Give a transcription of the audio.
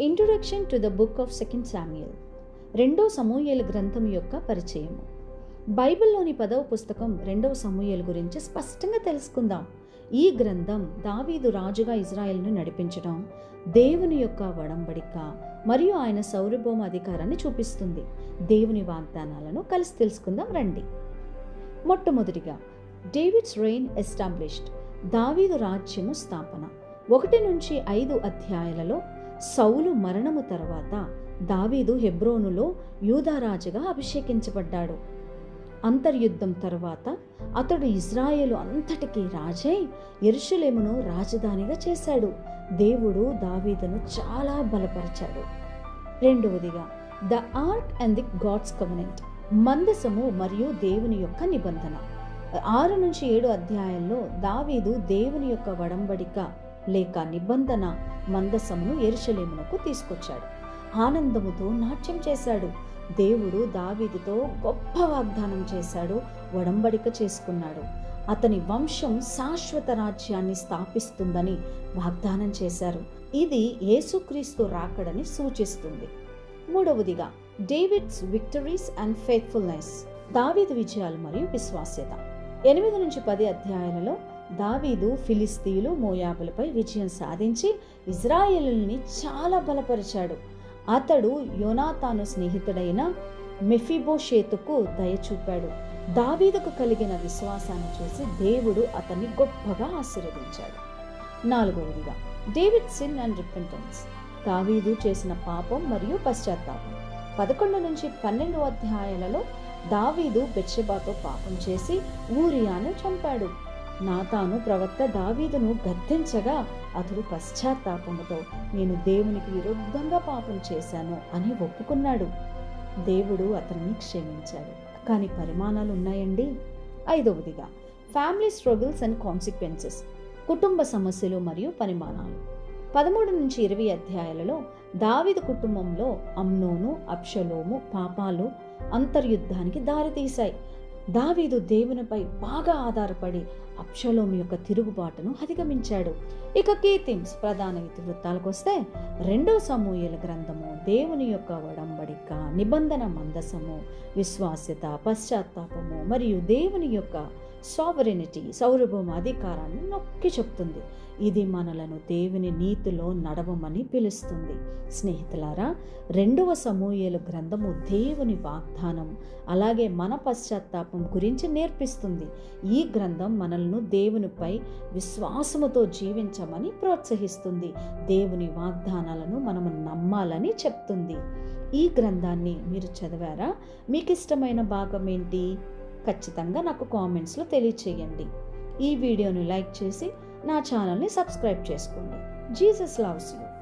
Introduction to the book of second Samuel రెండో సమూయేల్ గ్రంథం యొక్క పరిచయము. బైబిల్లోని పదవ పుస్తకం రెండవ సమూయేల్ గురించి స్పష్టంగా తెలుసుకుందాం. ఈ గ్రంథం దావీదు రాజుగా ఇజ్రాయెల్ను నడిపించడం దేవుని యొక్క వడంబడిక మరియు ఆయన సౌరభోమ అధికారాన్ని చూపిస్తుంది. దేవుని వాగ్దానాలను కలిసి తెలుసుకుందాం రండి. మొట్టమొదటిగా డేవిడ్స్ రెయిన్ ఎస్టాబ్లిష్డ్ దావీదు రాజ్యము స్థాపన. ఒకటి నుంచి ఐదు అధ్యాయాలలో సౌలు మరణము తర్వాత దావీదు హెబ్రోనులో యూదారాజుగా అభిషేకించబడ్డాడు. అంతర్యుద్ధం తర్వాత అతడు ఇజ్రాయేలు అంతటికీ రాజై ఎరుషులేమును రాజధానిగా చేశాడు. దేవుడు దావీదును చాలా బలపరిచాడు. రెండవదిగా the ark and the God's covenant మందసము మరియు దేవుని యొక్క నిబంధన. ఆరు నుంచి ఏడు అధ్యాయంలో దావీదు దేవుని యొక్క వడంబడిక లేక నిబంధన మందసమును ఎరుషలేమునకు తీసుకొచ్చాడు. ఆనందముతో నాట్యం చేశాడు. దేవుడు దావీదుతో గొప్ప వాగ్దానం చేశాడు. వడంబడిక చేసుకున్నాడు. అతని వంశం శాశ్వత రాజ్యాన్ని స్థాపిస్తుందని వాగ్దానం చేశారు. ఇది యేసుక్రీస్తు రాకడని సూచిస్తుంది. మూడవదిగా డేవిడ్స్ విక్టరీస్ అండ్ ఫెయిత్ఫుల్నెస్. దావీదు విజయాలు మరియు విశ్వాస్యత. ఎనిమిది నుంచి పది అధ్యాయాలలో దావీదు ఫిలిస్తీయులు మోయాబులపై విజయం సాధించి ఇజ్రాయేలుని చాలా బలపరిచాడు. అతడు యోనాతాను స్నేహితుడైన మెఫిబోషేతుకు దయ చూపాడు. దావీదుకు కలిగిన విశ్వాసాన్ని చూసి దేవుడు అతన్ని గొప్పగా ఆశీర్వదించాడు. నాలుగవదిగా డేవిడ్ సిన్ అండ్ రిపెంటెన్స్. దావీదు చేసిన పాపం మరియు పశ్చాత్తాపం. పదకొండు నుంచి పన్నెండు అధ్యాయాలలో దావీదు బెత్షెబాతో పాపం చేసి ఊరియాను చంపాడు. నాతాను ప్రవక్త దావీదును గద్దించగా అతడు పశ్చాత్తాపముతో నేను దేవునికి విరుద్ధంగా పాపం చేశాను అని ఒప్పుకున్నాడు. దేవుడు అతన్ని క్షమించాడు. కానీ పరిమాణాలు ఉన్నాయండి ఐదవదిగా ఫ్యామిలీ స్ట్రగుల్స్ అండ్ కాన్సిక్వెన్సెస్ కుటుంబ సమస్యలు మరియు పరిమాణాలు. పదమూడు నుంచి ఇరవై అధ్యాయాలలో దావిద కుటుంబంలో అమ్నోను అప్షలోము పాపాలు అంతర్యుద్ధానికి దారితీశాయి. దావీదు దేవునిపై బాగా ఆధారపడి అప్షలోం యొక్క తిరుగుబాటును అధిగమించాడు. ఇక కీతిమ్స్ ప్రధాన ఇతివృత్తాలకు వస్తే రెండో సమూహల గ్రంథము దేవుని యొక్క వడంబడిక నిబంధన మందసము విశ్వాస్యత పశ్చాత్తాపము మరియు దేవుని యొక్క సావరినిటీ సౌరభం అధికారాన్ని నొక్కి చెప్తుంది. ఇది మనలను దేవుని నీతిలో నడవమని పిలుస్తుంది. స్నేహితులారా రెండవ సమూహలు గ్రంథము దేవుని వాగ్దానం. అలాగే మన పశ్చాత్తాపం గురించి నేర్పిస్తుంది. ఈ గ్రంథం మనల్ని దేవునిపై విశ్వాసముతో జీవించమని ప్రోత్సహిస్తుంది. దేవుని వాగ్దానాలను మనము నమ్మాలని చెప్తుంది. ఈ గ్రంథాన్ని మీరు చదివారా? మీకు ఇష్టమైన భాగం ఏంటి? ఖచ్చితంగా నాకు కామెంట్స్లో తెలియచేయండి. ఈ వీడియోని లైక్ చేసి నా ఛానల్ని సబ్స్క్రైబ్ చేసుకోండి. Jesus loves you.